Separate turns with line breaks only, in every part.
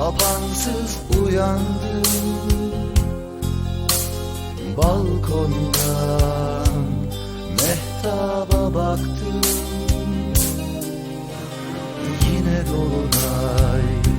Apansız uyandım Balkondan Mehtaba baktım Yine dolunay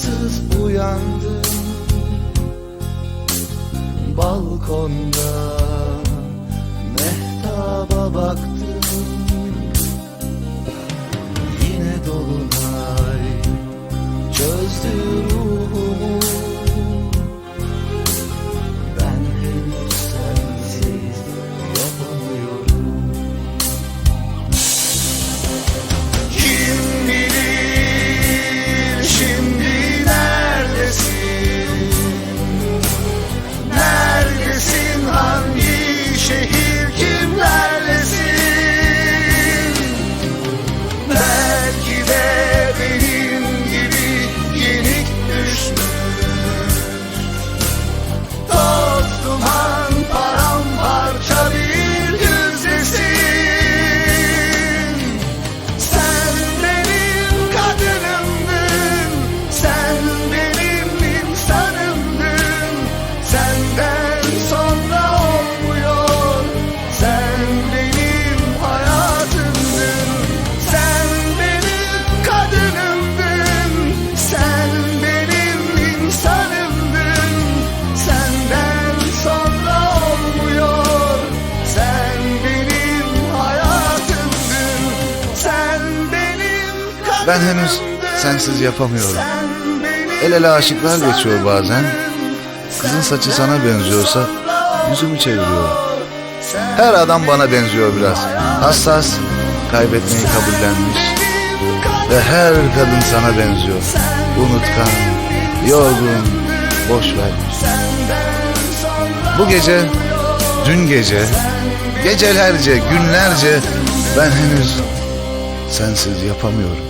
Apansız uyandım Balkonda. Mehtaba baktım
Ben henüz sensiz yapamıyorum. El ele aşıklar geçiyor bazen. Kızın saçı sana benziyorsa yüzümü çeviriyorum. Her adam bana benziyor biraz. Hassas, kaybetmeyi kabullenmiş. Ve her kadın sana benziyor. Unutkan, yorgun, boş vermiş. Bu gece, dün gece, gecelerce, günlerce ben henüz sensiz yapamıyorum.